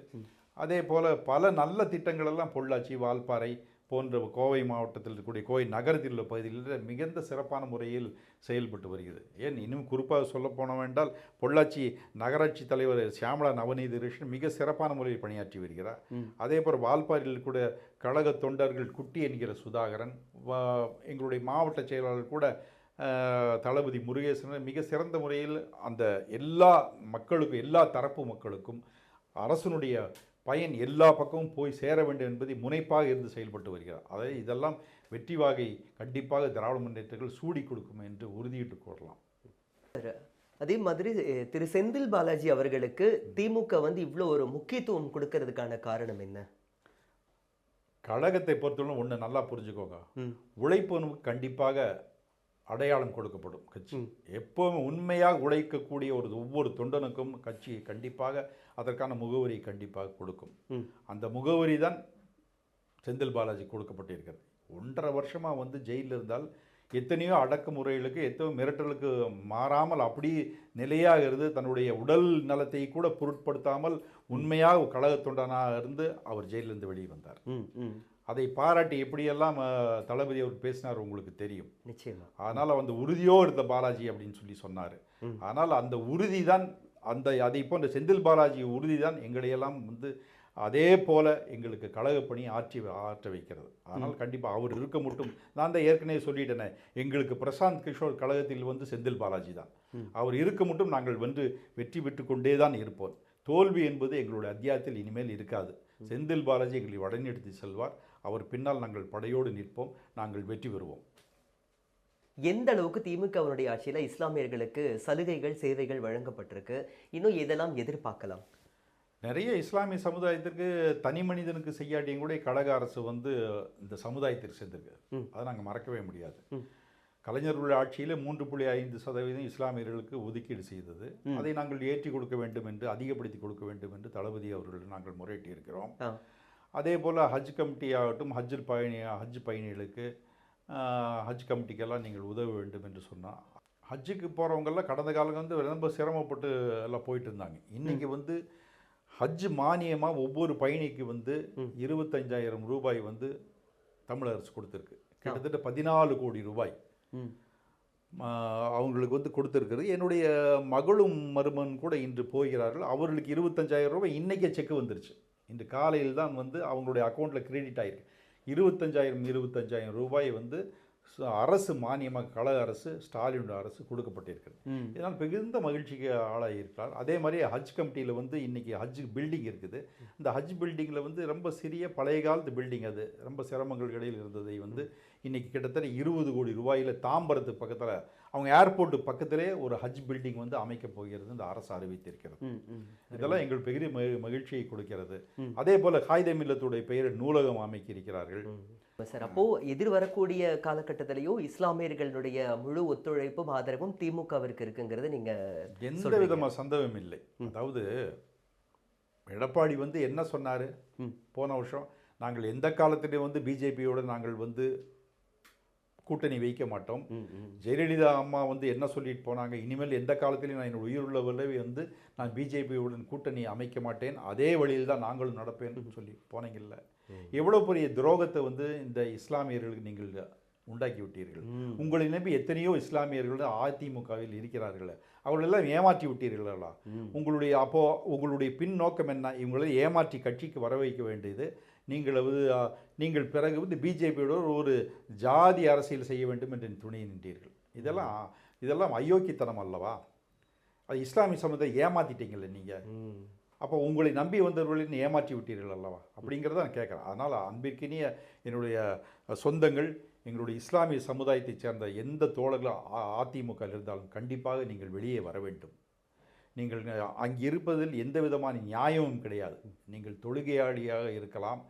அதே போல் பல நல்ல திட்டங்கள் எல்லாம் பொள்ளாச்சி வால்பாறை போன்ற கோவை மாவட்டத்தில் இருக்கக்கூடிய கோவை நகரத்தில் உள்ள பகுதிகளில் மிகுந்த சிறப்பான முறையில் செயல்பட்டு வருகிறது. ஏன்? இன்னும் குறிப்பாக சொல்ல போனவென்றால் பொள்ளாச்சி நகராட்சி தலைவர் சியாமலா நவநீத கிருஷ்ணன் மிக சிறப்பான முறையில் பணியாற்றி வருகிறார். அதே போல் வால்பாறையில் கூட கழக தொண்டர்கள் குட்டி என்கிற சுதாகரன் எங்களுடைய மாவட்ட செயலாளர் கூட தளபதி முருகேசன் மிக சிறந்த முறையில் அந்த எல்லா மக்களுக்கும் எல்லா தரப்பு மக்களுக்கும் அரசனுடைய பயன் எல்லா பக்கமும் போய் சேர வேண்டும் என்பதை முனைப்பாக இருந்து செயல்பட்டு வருகிறார். அதாவது இதெல்லாம் வெற்றி வாகை கண்டிப்பாக திராவிட முன்னேற்றங்கள் சூடி கொடுக்கும் என்று உறுதியிட்டு கூறலாம் அதே மாதிரி திரு செந்தில் பாலாஜி அவர்களுக்கு திமுக வந்து இவ்வளோ ஒரு முக்கியத்துவம் கொடுக்கறதுக்கான காரணம் என்ன? கழகத்தை பொறுத்தவரை ஒன்று நல்லா புரிஞ்சுக்கோங்க. உழைப்பவனுக்கு கண்டிப்பாக அடையாளம் கொடுக்கப்படும் கட்சி. எப்போவும் உண்மையாக உழைக்கக்கூடிய ஒரு ஒவ்வொரு தொண்டனுக்கும் கட்சி கண்டிப்பாக அதற்கான முகவரி கண்டிப்பாக கொடுக்கும். அந்த முகவரி தான் செந்தில் பாலாஜி கொடுக்கப்பட்டிருக்கிறது. ஒன்றரை வருஷமாக வந்து ஜெயிலில் இருந்தால் எத்தனையோ அடக்குமுறைகளுக்கு எத்தனையோ மிரட்டலுக்கு மாறாமல் அப்படி நிலையாக இருந்து தன்னுடைய உடல் நலத்தை கூட பொருட்படுத்தாமல் உண்மையாக கழக தொண்டனாக இருந்து அவர் ஜெயிலிருந்து வெளியே வந்தார். அதை பாராட்டி எப்படியெல்லாம் தளபதி அவர் பேசினார் உங்களுக்கு தெரியும். நிச்சயமா. அதனால் அந்த உறுதியோ இருந்த பாலாஜி அப்படின்னு சொல்லி சொன்னார். ஆனால் அந்த உறுதி தான் அந்த அதை போன்ற செந்தில் பாலாஜி உறுதி தான் எங்களையெல்லாம் வந்து அதே போல எங்களுக்கு கழகப்பணி ஆற்றி ஆற்ற வைக்கிறது. ஆனால் கண்டிப்பாக அவர் இருக்க மட்டும் நான் தான் ஏற்கனவே சொல்லிட்டேனே எங்களுக்கு பிரசாந்த் கிஷோர் கழகத்தில் வந்து செந்தில் பாலாஜி தான். அவர் இருக்க மட்டும் நாங்கள் வந்து வெற்றி பெற்று கொண்டே தான் இருப்போம். தோல்வி என்பது எங்களுடைய அத்தியாயத்தில் இனிமேல் இருக்காது. செந்தில் பாலாஜி எங்களை வழிநடத்தி செல்வார். அவர் பின்னால் நாங்கள் படையோடு நிற்போம் நாங்கள் வெற்றி பெறுவோம். எந்த அளவுக்கு திமுகவினுடைய ஆட்சியில இஸ்லாமியர்களுக்கு சலுகைகள் சேவைகள் வழங்கப்பட்டிருக்கு? இன்னும் எதெல்லாம் எதிர்பார்க்கலாம்? நிறைய இஸ்லாமிய சமுதாயத்திற்கு தனி மனிதனுக்கு செய்யாட்டியும் கூட கழக அரசு வந்து இந்த சமுதாயத்திற்கு செஞ்சிருக்கு அதை நாங்கள் மறக்கவே முடியாது. கலைஞர்களுடைய ஆட்சியில் மூன்று புள்ளி ஐந்து சதவீதம் இஸ்லாமியர்களுக்கு ஒதுக்கீடு செய்தது. அதை நாங்கள் ஏற்றி கொடுக்க வேண்டும் என்று அதிகப்படுத்தி கொடுக்க வேண்டும் என்று தளபதி அவர்கள் நாங்கள் முறையிட்டு இருக்கிறோம் அதே போல் ஹஜ் கமிட்டி ஆகட்டும் ஹஜ் பயணி ஹஜ் பயணிகளுக்கு ஹஜ் கமிட்டிக்கெல்லாம் நீங்கள் உதவ வேண்டும் என்று சொன்னால் ஹஜ்ஜுக்கு போகிறவங்கெல்லாம் கடந்த காலம் வந்து ரொம்ப சிரமப்பட்டு எல்லாம் போயிட்டு இருந்தாங்க. இன்றைக்கி வந்து ஹஜ் மானியமாக ஒவ்வொரு பயணிக்கு வந்து இருபத்தஞ்சாயிரம் ரூபாய் வந்து தமிழக அரசு கொடுத்துருக்கு. கிட்டத்தட்ட பதினாலு கோடி ரூபாய். அவங்களுக்கு வந்து கொடுத்துருக்குறது. என்னுடைய மகளும் மருமன் கூட இன்று போகிறார்கள். அவர்களுக்கு இருபத்தஞ்சாயிரம் ரூபாய். இன்றைக்கே செக் வந்துருச்சு. இன்று காலையில் தான் வந்து அவங்களுடைய அக்கௌண்ட்டில் கிரெடிட் ஆயிருக்கு. இருபத்தஞ்சாயிரம் இருபத்தஞ்சாயிரம் ரூபாய் வந்து அரசு மானியமாக கழக அரசு ஸ்டாலினுடைய அரசு கொடுக்கப்பட்டிருக்கிறது. இதனால் மிகுந்த மகிழ்ச்சிக்கு ஆளாகி இருக்கிறார் அதே மாதிரி ஹஜ் கமிட்டியில் வந்து இன்னைக்கு ஹஜ் பில்டிங் இருக்குது. இந்த ஹஜ் பில்டிங்கில் வந்து ரொம்ப சிறிய பழைய காலத்து பில்டிங் அது. ரொம்ப சிரமங்கள் இடையில் இருந்ததை வந்து இன்னைக்கு கிட்டத்தட்ட இருபது கோடி ரூபாயில் தாம்பரத்துக்கு பக்கத்தில் அவங்க ஏர்போர்ட்டு பக்கத்திலே ஒரு ஹஜ் பில்டிங் வந்து அமைக்கப் போகிறது இந்த அரசு அறிவித்திருக்கிறது. இதெல்லாம் எங்கள் பெரிய மகி- மகிழ்ச்சியை கொடுக்கிறது. அதே போல காகித மில்லத்துடைய பெயர் நூலகம் அமைக்க இருக்கிறார்கள் சார் அப்போ எதிர் வரக்கூடிய காலகட்டத்திலையும் இஸ்லாமியர்களுடைய முழு ஒத்துழைப்பும் ஆதரவும் திமுகவிற்கு இருக்குங்கிறது நீங்க எந்த விதமான சந்தேகம் இல்லை. அதாவது எடப்பாடி வந்து என்ன சொன்னார்? போன வருஷம் நாங்கள் எந்த காலத்திலையும் வந்து பிஜேபியோட நாங்கள் வந்து கூட்டணி வைக்க மாட்டோம். ஜெயலலிதா அம்மா வந்து என்ன சொல்லிட்டு போனாங்க? இனிமேல் எந்த காலத்திலையும் நான் என்னோட உயிருள்ள விளைவி வந்து நான் பிஜேபியுடன் கூட்டணி அமைக்க மாட்டேன். அதே வழியில் தான் நாங்களும் நடப்பேன்னு சொல்லி போனீங்கல்ல. எவ்வளோ பெரிய துரோகத்தை வந்து இந்த இஸ்லாமியர்களுக்கு நீங்கள் உண்டாக்கி விட்டீர்கள். உங்களை நம்பி எத்தனையோ இஸ்லாமியர்கள் அதிமுகவில் இருக்கிறார்கள். அவர்களெல்லாம் ஏமாற்றி விட்டீர்களா உங்களுடைய அப்போ உங்களுடைய பின் நோக்கம் என்ன? இவங்களை ஏமாற்றி கட்சிக்கு வர வைக்க வேண்டியது நீங்கள் வந்து நீங்கள் பிறகு வந்து பிஜேபியோட ஒரு ஜாதி அரசியல் செய்ய வேண்டும் என்று துணை நின்றீர்கள். இதெல்லாம் இதெல்லாம் அயோக்கியத்தனம் அல்லவா? அது இஸ்லாமிய சமுதாயம் ஏமாத்திட்டீங்கல்ல நீங்கள் அப்போ உங்களை நம்பி வந்தவர்களை ஏமாற்றி விட்டீர்கள் அல்லவா? அப்படிங்கிறத நான் கேட்குறேன். அதனால் அன்பிற்கினிய என்னுடைய சொந்தங்கள் எங்களுடைய இஸ்லாமிய சமுதாயத்தைச் சேர்ந்த எந்த தோழர்களும் அ- அதிமுக இருந்தாலும் கண்டிப்பாக நீங்கள் வெளியே வர வேண்டும். நீங்கள் அங்கே இருப்பதில் எந்த விதமான நியாயமும் கிடையாது. நீங்கள் தொழுகையாளியாக இருக்கலாம்.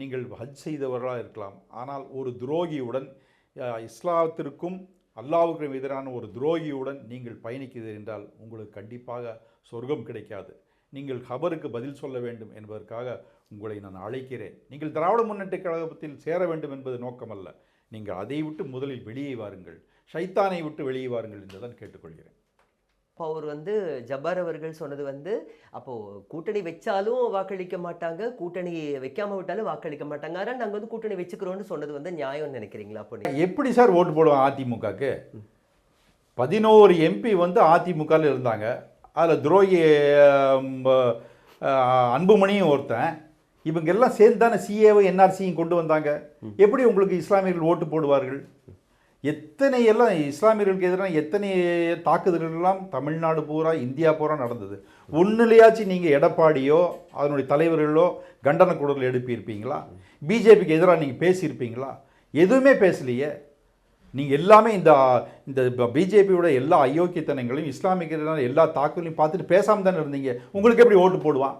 நீங்கள் ஹஜ் செய்தவர்களாக இருக்கலாம். ஆனால் ஒரு துரோகியுடன் இஸ்லாத்திற்கும் அல்லாவுக்கும் எதிரான ஒரு துரோகியுடன் நீங்கள் பயணிக்கிறீர்கள் என்றால் உங்களுக்கு கண்டிப்பாக சொர்க்கம் கிடைக்காது. நீங்கள் ஹபருக்கு பதில் சொல்ல வேண்டும் என்பதற்காக உங்களை நான் அழைக்கிறேன். நீங்கள் திராவிட முன்னேற்ற கழகத்தில் சேர வேண்டும் என்பது நோக்கமல்ல. நீங்கள் அதை விட்டு முதலில் வெளியே வாருங்கள். ஷைத்தானை விட்டு வெளியே வாருங்கள் என்று தான் கேட்டுக்கொள்கிறேன். அப்போ அவர் வந்து ஜப்பார் அவர்கள் சொன்னது வந்து அப்போ கூட்டணி வச்சாலும் வாக்களிக்க மாட்டாங்க கூட்டணி வைக்காம விட்டாலும் வாக்களிக்க மாட்டாங்க. ஆனால் நாங்கள் வந்து கூட்டணி வச்சுக்கிறோம்னு சொன்னது வந்து நியாயம்னு நினைக்கிறீங்களா அப்போ? எப்படி சார் ஓட்டு போடுவான் அதிமுகக்கு? பதினோரு எம்பி வந்து அதிமுகவில் இருந்தாங்க. அதில் துரோகி அன்புமணியும் ஒருத்தன். இவங்க எல்லாம் சேர்ந்து தானே சிஏவை என்ஆர்சியும் கொண்டு வந்தாங்க. எப்படி உங்களுக்கு இஸ்லாமியர்கள் ஓட்டு போடுவார்கள்? எத்தனை எல்லாம் இஸ்லாமியர்களுக்கு எதிரான எத்தனை தாக்குதல்கள் எல்லாம் தமிழ்நாடு பூரா இந்தியா பூரா நடந்தது? ஒன்றுலையாச்சும் நீங்கள் எடப்பாடியோ அதனுடைய தலைவர்களோ கண்டன குரல் எழுப்பியிருப்பீங்களா? பிஜேபிக்கு எதிராக நீங்கள் பேசியிருப்பீங்களா? எதுவுமே பேசலையே. நீங்கள் எல்லாமே இந்த இந்த பிஜேபியோட எல்லா அயோக்கியத்தனங்களையும் இஸ்லாமிக்கு எதிரான எல்லா தாக்குதலையும் பார்த்துட்டு பேசாமல் தானே இருந்தீங்க. உங்களுக்கு எப்படி ஓட்டு போடுவான்?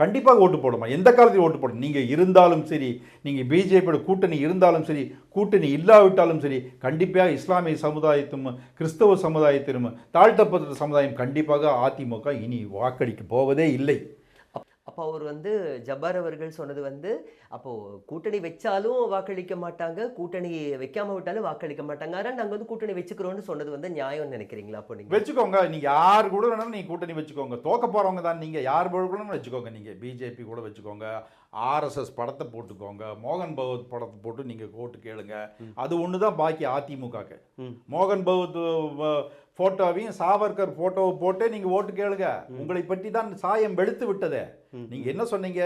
கண்டிப்பாக ஓட்டு போடுமா? எந்த காலத்தையும் ஓட்டு போடும் நீங்கள் இருந்தாலும் சரி நீங்கள் பிஜேபியோட கூட்டணி இருந்தாலும் சரி கூட்டணி இல்லாவிட்டாலும் சரி கண்டிப்பாக இஸ்லாமிய சமுதாயத்தும் கிறிஸ்தவ சமுதாயத்திலும் தாழ்த்தப்பட்ட சமுதாயம் கண்டிப்பாக அதிமுக இனி வாக்களிக்க போவதே இல்லை. அப்போ அவர் வந்து ஜப்பார் அவர்கள் சொன்னது வந்து அப்போ கூட்டணி வச்சாலும் வாக்களிக்க மாட்டாங்க கூட்டணி வைக்காம விட்டாலும் வாக்களிக்க மாட்டாங்க. ஆனால் நாங்கள் வந்து கூட்டணி வச்சுக்கிறோம்னு சொன்னது வந்து நியாயம்னு நினைக்கிறீங்களா அப்போ நீங்க? வச்சுக்கோங்க. நீங்க யார் கூட வேணாலும் நீங்க கூட்டணி வச்சுக்கோங்க. தோக்க போறவங்க தான் நீங்க. யார் கூட வச்சுக்கோங்க நீங்க. பிஜேபி கூட வச்சுக்கோங்க. ஆர்எஸ்எஸ் படத்தை போட்டுக்கோங்க. மோகன் பகவத் படத்தை போட்டு நீங்க ஓட்டு கேளுங்க. அது ஒன்று தான் பாக்கி அதிமுகக்கு. மோகன் பகவத் போட்டோவையும் சாவர்கர் போட்டோவை போட்டே நீங்க ஓட்டு கேளுங்க. உங்களை பற்றி தான் சாயம் வெளுத்து விட்டதே. நீங்க என்ன சொன்னீங்க?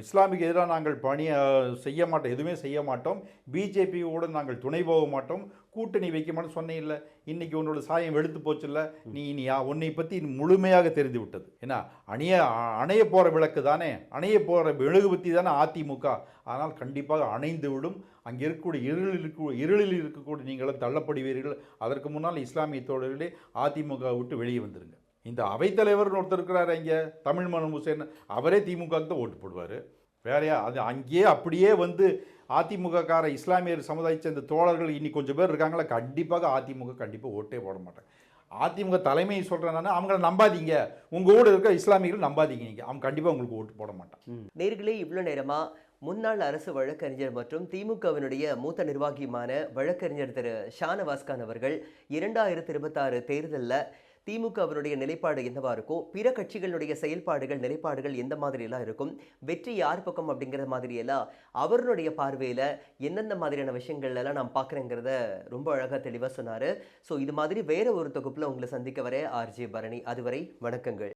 இஸ்லாமிக்கு எதிராக நாங்கள் பணி அஹ், செய்ய மாட்டோம் எதுவுமே செய்ய மாட்டோம். பிஜேபியோட நாங்கள் துணை போக மாட்டோம். கூட்டணி வைக்கமான்னு சொன்னேன் சொன்னே இல்லை. இன்னைக்கு உன்னோட சாயம் வெளுத்து போச்சுல்ல. நீ இனி யா- உன்னை பற்றி முழுமையாக தெரிந்து விட்டது. ஏன்னா அணைய அணைய போகிற விளக்கு தானே? அணைய போகிற மெழுகுபத்தி தானே அதிமுக? அதனால் கண்டிப்பாக அணைந்து விடும். அங்கே இருக்கக்கூடிய இருளில் இருக்க இருளில் இருக்கக்கூடிய நீங்களும் தள்ளப்படுவீர்கள். அதற்கு முன்னால் இஸ்லாமிய தோழர்களே அதிமுக விட்டு வெளியே வந்துருங்க. இந்த அவைத்தலைவர்னு ஒருத்தர் இருக்கிறார் இங்கே தமிழ் மனம் ஹுசேன். அவரே திமுகவுக்கு தான் ஓட்டு போடுவார். வேறையா அது அங்கேயே அப்படியே வந்து அதிமுககார இஸ்லாமியர் சமுதாயத்தை சேர்ந்த தோழர்கள் இன்னி கொஞ்சம் பேர் இருக்காங்களா கண்டிப்பாக அதிமுக கண்டிப்பாக ஓட்டே போட மாட்டாங்க. அதிமுக தலைமை சொல்கிறேன் நான் அவங்கள நம்பாதீங்க. உங்கள் கூட இருக்க இஸ்லாமியர்கள் நம்பாதீங்க நீங்கள் அவங்க கண்டிப்பாக உங்களுக்கு ஓட்டு போட மாட்டான் நேர்களே இவ்வளோ நேரமாக முன்னாள் அரசு வழக்கறிஞர் மற்றும் திமுகவினுடைய மூத்த நிர்வாகியுமான வழக்கறிஞர் திரு ஷானவாஸ்கான் அவர்கள் இரண்டாயிரத்தி இருபத்தாறு தேர்தலில் திமுகவினுடைய நிலைப்பாடு என்னவா இருக்கும்? பிற கட்சிகளுடைய செயல்பாடுகள் நிலைப்பாடுகள் எந்த மாதிரியெல்லாம் இருக்கும்? வெற்றி யார் பக்கம் அப்படிங்கிற மாதிரியெல்லாம் அவருடைய பார்வையில் எந்தெந்த மாதிரியான விஷயங்கள் எல்லாம் நான் பார்க்குறேங்கிறத ரொம்ப அழகாக தெளிவாக சொன்னார். ஸோ இது மாதிரி வேற ஒரு தொகுப்பில் உங்களை சந்திக்க வர ஆர்ஜே பரணி. அதுவரை வணக்கங்கள்.